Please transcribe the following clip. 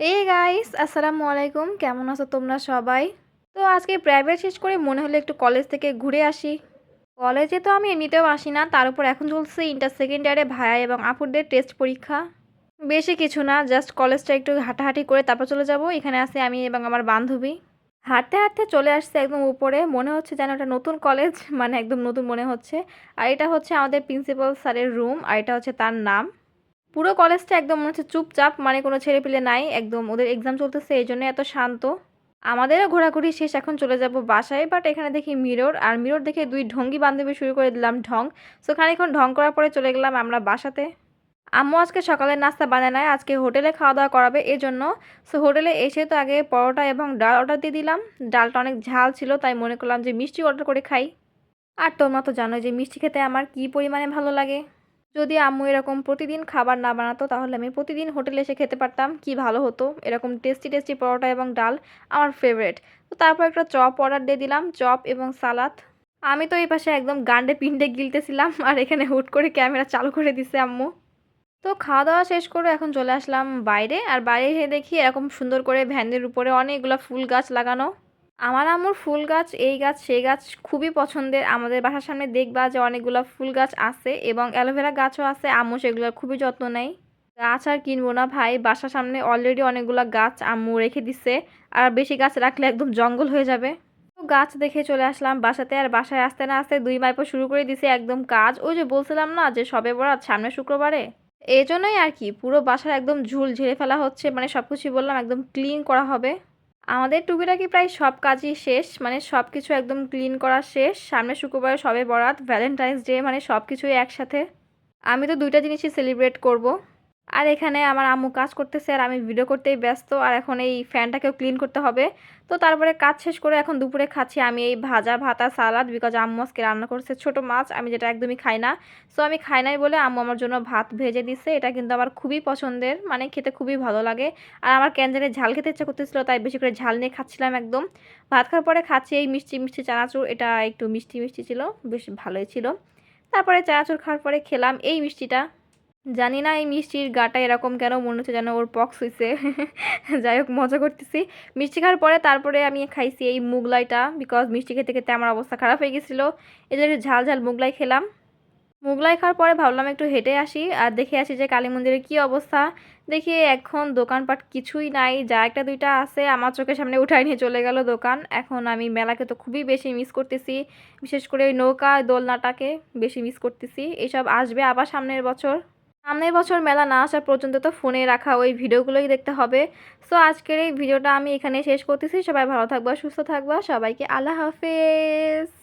এই গাইস আসসালামু আলাইকুম। কেমন আছো তোমরা সবাই? তো আজকে প্রাইভেট শেষ করে মনে হলো একটু কলেজ থেকে ঘুরে আসি। কলেজে তো আমি এমনিতেও আসি না, তার উপর এখন চলছে ইন্টার সেকেন্ড ইয়ারে ভাইয়া এবং আপুরদের টেস্ট পরীক্ষা। বেশি কিছু না জাস্ট কলেজটা একটু হাঁটাহাঁটি করে তারপর চলে যাব। এখানে আসি আমি এবং আমার বান্ধবী। হাঁটতে হাঁটতে চলে আসছে একদম উপরে, মনে হচ্ছে যেন এটা নতুন কলেজ মানে একদম নতুন মনে হচ্ছে। আর এটা হচ্ছে আমাদের প্রিন্সিপাল স্যারের রুম আর এটা হচ্ছে তার নাম। পুরো কলেজটা একদম মনে হচ্ছে চুপচাপ মানে কোনো ছেলেপিলে নাই, একদম ওদের এক্সাম চলতেছে, এই জন্য এত শান্ত। আমাদেরও ঘোরাঘুরি শেষ, এখন চলে যাব বাসায় বাট এখানে দেখি মিরর আর মিরর দেখে দুই ঢঙ্গি বান্ধবী শুরু করে দিলাম ঢং। সো খানিক্ষণ ঢং করার পরে চলে গেলাম আমরা বাসাতে। আম্মু আজকে সকালের নাস্তা বানায় নাই, আজকে হোটেলে খাওয়া দাওয়া করাবে এই জন্য সো হোটেলে এসে তো আগে পরোটা এবং ডাল অর্ডার দিয়ে দিলাম। ডালটা অনেক ঝাল ছিল, তাই মনে করলাম যে মিষ্টি অর্ডার করে খাই। আর তোমরা তো জানো যে মিষ্টি খেতে আমার কী পরিমাণে ভালো লাগে। যদি আম্মু এরকম প্রতিদিন খাবার না বানাতো, তাহলে আমি প্রতিদিন হোটেলে এসে খেতে পারতাম। কি ভালো হতো? এরকম টেস্টি টেস্টি পরোটা এবং ডাল আমার ফেভারেট তো তারপর একটা চপ অর্ডার দিয়ে দিলাম, চপ এবং সালাদ। আমি তো এই পাশে একদম গান্ডে পিন্ডে গিলতেছিলাম, আর এখানে হুট করে ক্যামেরা চালু করে দিছে আম্মু। তো খাওয়া দাওয়া শেষ করে এখন চলে আসলাম বাইরে, আর বাইরে এসে দেখি এরকম সুন্দর করে ভ্যানের উপরে অনেকগুলো ফুল গাছ লাগানো। আমার আম্মুর ফুল গাছ, এই গাছ সেই গাছ খুবই পছন্দের। আমাদের বাসার সামনে দেখবা যে অনেকগুলো ফুল গাছ আছে এবং অ্যালোভেরা গাছও আছে। আম্মু সেগুলোর খুবই যত্ন নেয়। গাছ আর কিনবো না ভাই, বাসার সামনে অলরেডি অনেকগুলো গাছ আম্মু রেখে দিছে। আর বেশি গাছ রাখলে একদম জঙ্গল হয়ে যাবে। গাছ দেখে চলে আসলাম বাসাতে আর বাসায় আসতে না আসতে দুই মাইপো শুরু করে দিছে একদম কাজ। ওই যে বলছিলাম না যে সবে বরাত, সামনে শুক্রবারে। এই জন্যই আর কি, পুরো বাসার একদম ঝুল ঝেড়ে ফেলা হচ্ছে। মানে সব কিছুই বললাম একদম ক্লিন করা হবে। আমাদের টুকিটাকি প্রায় সব কাজই শেষ মানে সব কিছু একদম ক্লিন করা শেষ সামনে শুক্রবার সবে বরাত ভ্যালেন্টাইন্স ডে মানে সব কিছুই একসাথে আমি তো দুইটা জিনিসই সেলিব্রেট করব। আর এখানে আমার আম্মু কাজ করতেছে আর আমি ভিডিও করতেই ব্যস্ত, আর এখন এই ফ্যানটাকেও ক্লিন করতে হবে। তো তারপরে কাজ শেষ করে এখন দুপুরে খাচ্ছি আমি এই ভাজা, ভাতা, সালাদ বিকজ আম্মু আজকে রান্না করছে ছোট মাছ, আমি যেটা একদমই খাই না। সো আমি খাই নাই বলে আম্মু আমার জন্য ভাত ভেজে দিচ্ছে এটা কিন্তু আমার খুবই পছন্দের মানে খেতে খুবই ভালো লাগে। আর আমার ক্যানজারে ঝাল খেতে ইচ্ছা করতেছিল, তাই বেশি করে ঝাল নিয়ে খাচ্ছিলাম একদম। ভাত খাওয়ার পরে খাচ্ছি এই মিষ্টি মিষ্টি চানাচুর, এটা একটু মিষ্টি মিষ্টি ছিল, বেশ ভালোই ছিল। তারপরে চানাচুর খাওয়ার পরে খেলাম এই মিষ্টিটা। জানি না এই মিষ্টির গাটা এরকম কেন মনে হচ্ছে যেন ওর পক্স হয়েছে যাই হোক, মজা করতেছি। মিষ্টি খাওয়ার পরে তারপরে আমি খাইছি এই মুগলাইটা বিকজ মিষ্টি খেতে খেতে আমার অবস্থা খারাপ হয়ে গেছিল। এই জন্য ঝাল ঝাল মুগলাই খেলাম। মুগলাই খাওয়ার পরে ভাবলাম একটু হেঁটে আসি আর দেখে আসি যে কালী মন্দিরের কী অবস্থা। দেখি এখন দোকানপাট কিছুই নাই, যা একটা দুইটা আছে, আমার চোখের সামনে উঠাই নিয়ে চলে গেল দোকান। এখন আমি মেলাকে তো খুবই বেশি মিস করতেছি। বিশেষ করে ওই নৌকা দোলনাটাকে বেশি মিস করতেছি। এইসব আসবে আবার সামনের বছর। সামনের বছর মেলা না আসা পর্যন্ত তো ফোনে রাখা ওই ভিডিওগুলোই দেখতে হবে। সো আজকের এই ভিডিওটা আমি এখানে শেষ করতেছি। সবাই ভালো থাকবা, সুস্থ থাকবা। সবাইকে আল্লাহ হাফেজ।